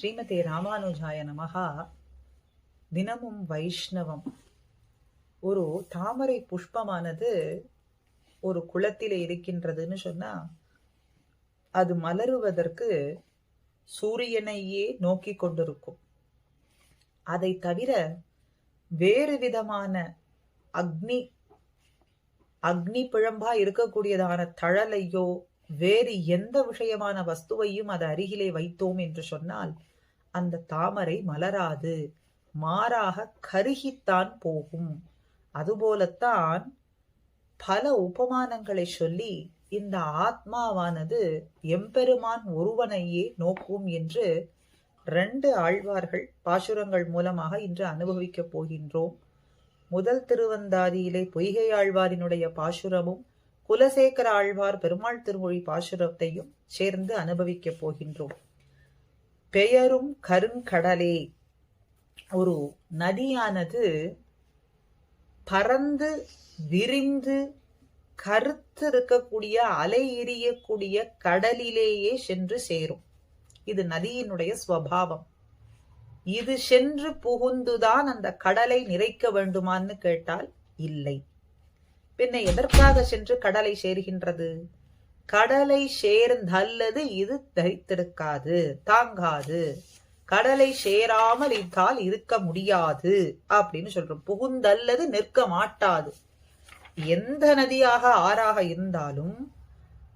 ஸ்ரீமதி ராமானுஜாய நமகா தினமும் வைஷ்ணவம். ஒரு தாமரை புஷ்பமானது ஒரு குளத்திலே இருக்கின்றதுன்னு சொன்னா அது மலருவதற்கு சூரியனையே நோக்கி கொண்டிருக்கும். அதை தவிர வேறு விதமான அக்னி அக்னி பிழம்பா இருக்கக்கூடியதான தழலையோ வேறு எந்த விஷயமான வஸ்துவையும் அது அருகிலே வைத்தோம் என்று சொன்னால் அந்த தாமரை மலராது மாறாக கருகித்தான் போகும். அதுபோலத்தான் பல உபமானங்களை சொல்லி இந்த ஆத்மாவானது எம்பெருமான் ஒருவனையே நோக்கும் என்று ரெண்டு ஆழ்வார்கள் பாசுரங்கள் மூலமாக இன்று அனுபவிக்கப் போகின்றோம். முதல் திருவந்தாதியிலே பொய்கை ஆழ்வாரினுடைய பாசுரமும் குலசேகர ஆழ்வார் பெருமாள் திருமொழி பாசுரத்தையும் சேர்ந்து அனுபவிக்கப் போகின்றோம். பெயரும் கருங்கடலே. ஒரு நதியானது பறந்து விரிந்து கருத்து இருக்கக்கூடிய அலை எறியக்கூடிய கடலிலேயே சென்று சேரும். இது நதியினுடைய ஸ்வபாவம். இது சென்று புகுந்துதான் அந்த கடலை நிறைக்க வேண்டுமான்னு கேட்டால் இல்லை. பின்ன எதற்காக சென்று கடலை சேர்கின்றது? கடலை சேர்ந்தல்லது இது தரித்திருக்காது தாங்காது. கடலை சேராமல் இத்தால் இருக்க முடியாது அப்படின்னு சொல்றோம். புகுந்தல்லது நிற்க மாட்டாது. எந்த நதியாக ஆறாக இருந்தாலும்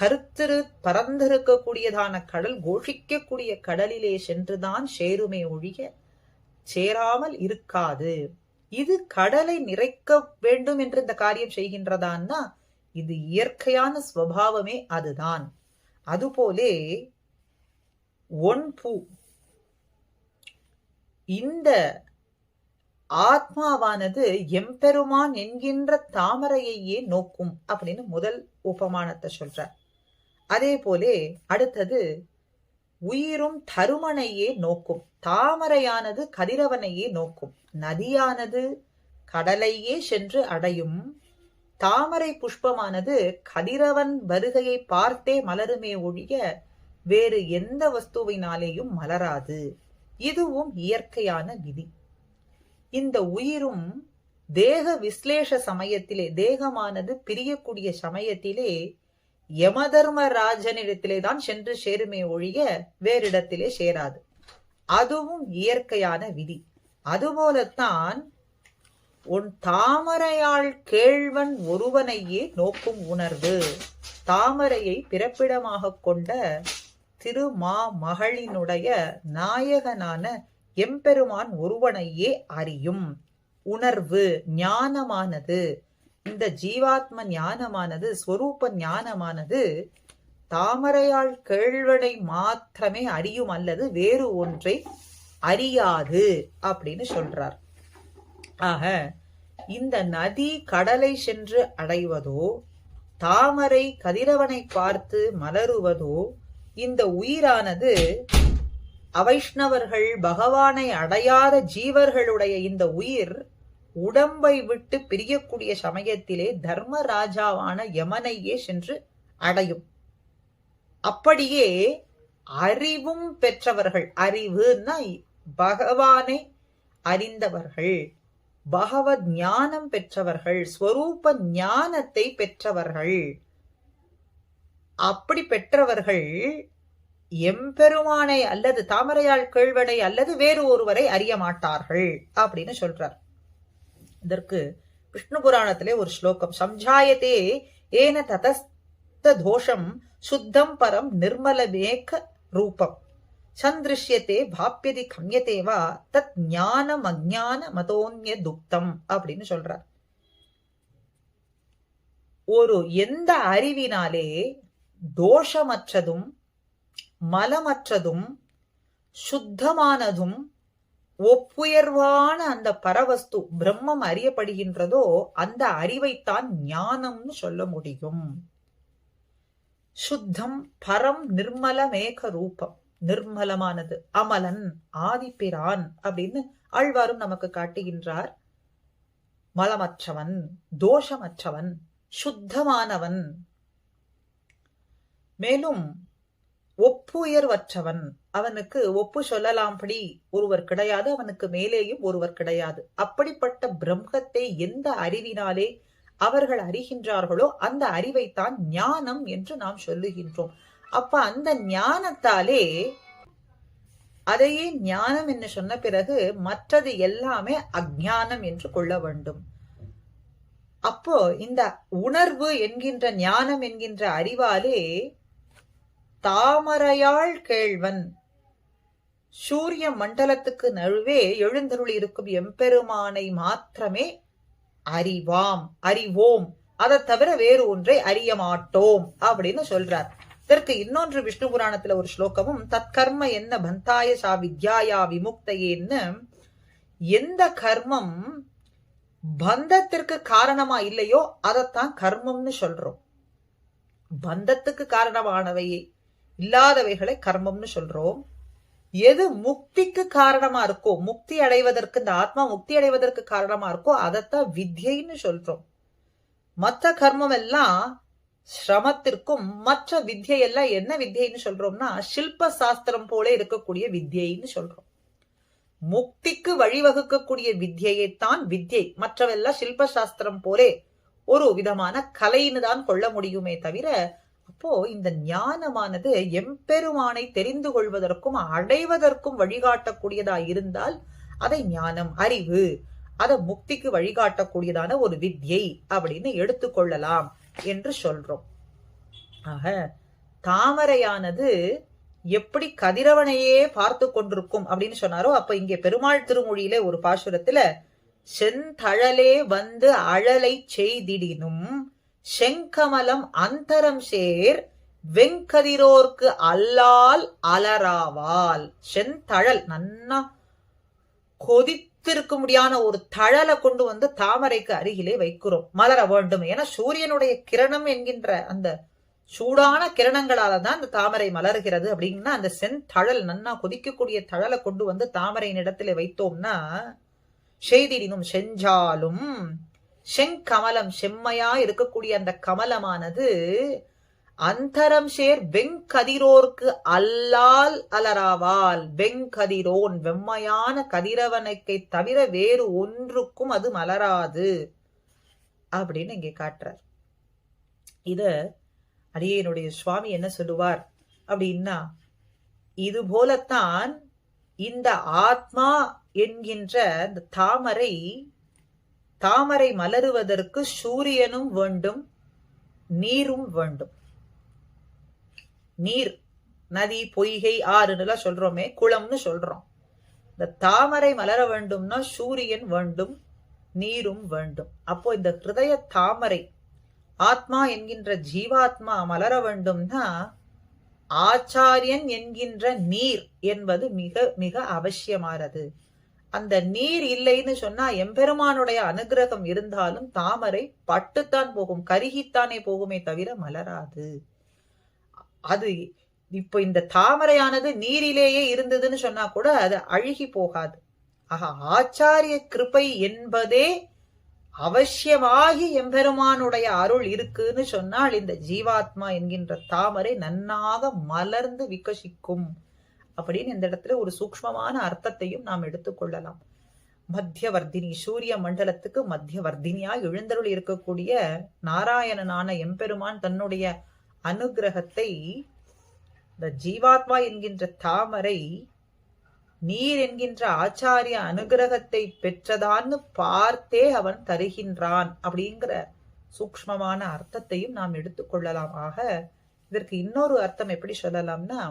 கருத்திரு பறந்திருக்கக்கூடியதான கடல் கோஷிக்கக்கூடிய கடலிலே சென்றுதான் சேருமே ஒழிய சேராமல் இருக்காது. இது கடலை நிறைக்க வேண்டும் என்று இந்த காரியம் செய்கின்றதான்னா இது இயற்கையான ஸ்வபாவமே அதுதான். அதுபோலே ஒன் பூ. இந்த ஆத்மாவானது எம்பெருமான் என்கின்ற தாமரையையே நோக்கும் அப்படின்னு முதல் உபமானத்தை சொல்ற அதே போலே அடுத்தது உயிரும் தருமனையே நோக்கும். தாமரையானது கதிரவனையே நோக்கும். நதியானது கடலையே சென்று அடையும். தாமரை புஷ்பமானது கதிரவன் வருகையை பார்த்தே மலருமே ஒழிய வேறு எந்த வஸ்துவினாலேயும் மலராது. இதுவும் இயற்கையான விதி. இந்த உயிரும் தேக விஸ்லேஷ சமயத்திலே தேகமானது பிரியக்கூடிய சமயத்திலே யமதர்மராஜனிடத்திலே தான் சென்று சேருமே ஒழிய வேறிடத்திலே சேராது. அதுவும் இயற்கையான விதி. அதுபோலத்தான் உன் தாமரையாள் கேழ்வன் ஒருவனையே நோக்கும் உணர்வு தாமரையை பிறப்பிடமாக கொண்ட திருமா மகளினுடைய நாயகனான எம்பெருமான் ஒருவனையே அறியும். உணர்வு ஞானமானது. இந்த ஜீவாத்ம ஞானமானது ஸ்வரூப ஞானமானது தாமரையால் கேழ்வனை மாத்திரமே அறியும் அல்லது வேறு ஒன்றை அறியாது அப்படின்னு சொல்றார். ஆக இந்த நதி கடலை சென்று அடைவதோ தாமரை கதிரவனை பார்த்து மலருவதோ இந்த உயிரானது அவைஷ்ணவர்கள் பகவானை அடையாத ஜீவர்களுடைய இந்த உயிர் உடம்பை விட்டு பிரியக்கூடிய சமயத்திலே தர்மராஜாவான யமனையே சென்று அடையும். அப்படியே அறிவும் பெற்றவர்கள் அறிவுன்னா பகவானை அறிந்தவர்கள் பகவத் ஞானம் பெற்றவர்கள் ஸ்வரூப ஞானத்தை பெற்றவர்கள். அப்படி பெற்றவர்கள் எம்பெருமானை அல்லது தாமரையாள் கேழ்வனை அல்லது வேறு ஒருவரை அறிய மாட்டார்கள் அப்படின்னு சொல்றார். இதற்கு விஷ்ணு புராணத்திலே ஒரு ஸ்லோகம் சம்ஜாயத்தே ஏன ததஸ்த தோஷம் சுத்தம் பரம் நிர்மலமேக ரூபம். சந்திருஷ்யத்தே பாப்பியதி கம்யத்தேவா தத் ஞானம் அஜான மதோன்ய துக்தம் அப்படின்னு சொல்றார். ஒரு எந்த அறிவினாலே தோஷமற்றதும் மலமற்றதும் சுத்தமானதும் ஒப்புயர்வான அந்த பரவஸ்து பிரம்மம் அறியப்படுகின்றதோ அந்த அறிவைத்தான் ஞானம்னு சொல்ல முடியும். சுத்தம் பரம் நிர்மல மேக ரூபம். நிர்மலமானது. அமலன் ஆதிப்பிரான் அப்படின்னு ஆழ்வாரும் நமக்கு காட்டுகின்றார். மலமற்றவன் தோஷமற்றவன் சுத்தமானவன். மேலும் ஒப்புயர்வற்றவன். அவனுக்கு ஒப்பு சொல்லலாம்படி ஒருவர் கிடையாது அவனுக்கு மேலேயும் ஒருவர் கிடையாது. அப்படிப்பட்ட பிரம்மத்தை எந்த அறிவினாலே அவர்கள் அறிகின்றார்களோ அந்த அறிவைத்தான் ஞானம் என்று நாம் சொல்லுகின்றோம். அப்ப அந்த ஞானத்தாலே அதையே ஞானம் என்று சொன்ன பிறகு மற்றது எல்லாமே அஜானம் என்று கொள்ள வேண்டும். அப்போ இந்த உணர்வு என்கின்ற ஞானம் என்கின்ற அறிவாலே தாமரையாள் கேழ்வன் சூரிய மண்டலத்துக்கு நழுவே எழுந்தருள் இருக்கும் எம்பெருமானை மாத்திரமே அறிவாம் அறிவோம். அதை தவிர வேறு ஒன்றை அறிய மாட்டோம் அப்படின்னு சொல்றார். இதற்கு இன்னொன்று விஷ்ணு புராணத்துல ஒரு ஸ்லோகமும் தற்கர்ம என்ன பந்தாய சா வித்யாயா விமுக்தையேன்னு எந்த கர்மம் பந்தத்திற்கு காரணமா இல்லையோ அதைத்தான் கர்மம்னு சொல்றோம். பந்தத்துக்கு காரணமானவையே. இல்லாதவைகளை கர்மம்னு சொல்றோம். எது முக்திக்கு காரணமா இருக்கோ முக்தி அடைவதற்கு இந்த ஆத்மா முக்தி அடைவதற்கு காரணமா இருக்கோ அதைத்தான் வித்யைன்னு சொல்றோம். மற்ற கர்மம் எல்லாம் சிரமத்திற்கும் மற்ற வித்யை எல்லாம் என்ன வித்யைன்னு சொல்றோம்னா சில்ப சாஸ்திரம் போல இருக்கக்கூடிய வித்யைன்னு சொல்றோம். முக்திக்கு வழிவகுக்கக்கூடிய வித்யையைத்தான் வித்யை. மற்றவெல்லாம் சில்ப சாஸ்திரம் போலே ஒரு விதமான கலைன்னு தான் கொள்ள முடியுமே தவிர அப்போ இந்த ஞானமானது எம்பெருமானை தெரிந்து கொள்வதற்கும் அடைவதற்கும் வழிகாட்டக்கூடியதா இருந்தால் அதை ஞானம் அறிவு அதை முக்திக்கு வழிகாட்டக்கூடியதான ஒரு வித்யை அப்படின்னு எடுத்துக்கொள்ளலாம் என்று சொல்றோம். ஆக தாமரையானது எப்படி கதிரவனையே பார்த்து கொண்டிருக்கும் அப்படின்னு சொன்னாரோ அப்ப இங்கே பெருமாள் திருமொழியில ஒரு பாசுரத்துல செந்தழலே வந்து அழலை செய்திடினும் செங்கமலம் அந்தரம் சேர் வெங்கதிரோர்க்கு அல்லால் அலராவால். செந்தழல் நன்னா கொதித்திருக்க முடியான ஒரு தழலை கொண்டு வந்து தாமரைக்கு அருகிலே வைக்கிறோம். மலர வேண்டும் ஏன்னா சூரியனுடைய கிரணம் என்கின்ற அந்த சூடான கிரணங்களால தான் அந்த தாமரை மலர்கிறது அப்படின்னா அந்த செந்தழல் நன்னா கொதிக்கக்கூடிய தழலை கொண்டு வந்து தாமரையின் இடத்துல வைத்தோம்னா செய்திடினும் செஞ்சாலும் செங்கமலம் செம்மையா இருக்கக்கூடிய அந்த கமலமானது அந்தரம் சேர் வெங்கதிரோர்க்கு அல்லால் அலராவால். வெங்கதிரோன் வெம்மையான கதிரவனைக்கை தவிர வேறு ஒன்றுக்கும் அது மலராது அப்படின்னு இங்கே காட்டுறார். இத அடியனுடைய சுவாமி என்ன சொல்லுவார் அப்படின்னா இது போலத்தான் இந்த ஆத்மா என்கின்ற இந்த தாமரை தாமரை மலருவதற்கு சூரியனும் வேண்டும் நீரும் வேண்டும். நீர் நதி பொய்கை ஆறுன்னுலாம் சொல்றோமே குளம்னு சொல்றோம். இந்த தாமரை மலர வேண்டும்னா சூரியன் வேண்டும் நீரும் வேண்டும். அப்போ இந்த ஹிருதய தாமரை ஆத்மா என்கின்ற ஜீவாத்மா மலர வேண்டும்னா ஆச்சாரியன் என்கின்ற நீர் என்பது மிக மிக அவசியமானது. அந்த நீர் இல்லைன்னு சொன்னா எம்பெருமானுடைய அனுகிரகம் இருந்தாலும் தாமரை பட்டுத்தான் போகும் கருகித்தானே போகுமே தவிர மலராது. அது இப்ப இந்த தாமரையானது நீரிலேயே இருந்ததுன்னு சொன்னா கூட அது அழுகி போகாது. ஆக ஆச்சாரிய கிருப்பை என்பதே அவசியமாகி எம்பெருமானுடைய அருள் இருக்குன்னு சொன்னால் இந்த ஜீவாத்மா என்கின்ற தாமரை நன்னாக மலர்ந்து விகசிக்கும் அப்படின்னு இந்த இடத்துல ஒரு சூக்மமான அர்த்தத்தையும் நாம் எடுத்துக்கொள்ளலாம். மத்தியவர்தினி சூரிய மண்டலத்துக்கு மத்தியவர்தினியா எழுந்தருள் இருக்கக்கூடிய நாராயணனான எம்பெருமான் தன்னுடைய அனுகிரகத்தை இந்த ஜீவாத்மா என்கின்ற தாமரை நீர் என்கின்ற ஆச்சாரிய அனுகிரகத்தை பெற்றதான்னு பார்த்தே அவன் தருகின்றான் அப்படிங்கிற சூக்மமான அர்த்தத்தையும் நாம் எடுத்துக்கொள்ளலாம். ஆக இதற்கு இன்னொரு அர்த்தம் எப்படி சொல்லலாம்னா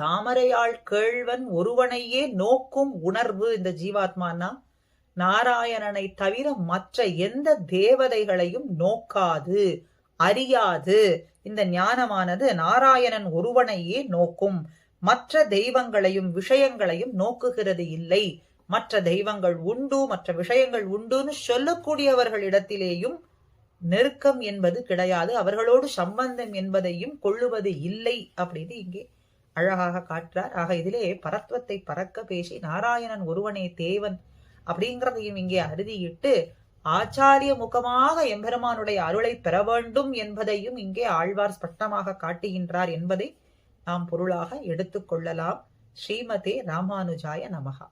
தாமரையாள் கேழ்வன் ஒருவனையே நோக்கும் உணர்வு இந்த ஜீவாத்மானா நாராயணனை தவிர மற்ற எந்த தேவதைகளையும் நோக்காது அறியாது. இந்த ஞானமானது நாராயணன் ஒருவனையே நோக்கும். மற்ற தெய்வங்களையும் விஷயங்களையும் நோக்குகிறது இல்லை. மற்ற தெய்வங்கள் உண்டு மற்ற விஷயங்கள் உண்டுன்னு சொல்லக்கூடியவர்களிடத்திலேயும் நெருக்கம் என்பது கிடையாது. அவர்களோடு சம்பந்தம் என்பதையும் கொள்ளுவது இல்லை அப்படின்னு இங்கே அழகாக காட்டுறார். ஆக இதிலே பரத்வத்தை பறக்க பேசி நாராயணன் ஒருவனே தேவன் அப்படிங்கிறதையும் இங்கே அறுதியிட்டு ஆச்சாரிய முகமாக எம்பெருமானுடைய அருளை பெற வேண்டும் என்பதையும் இங்கே ஆழ்வார் ஸ்பஷ்டமாக காட்டுகின்றார் என்பதை நாம் பொருளாக எடுத்துக்கொள்ளலாம் ஸ்ரீமதே ராமானுஜாய நமகா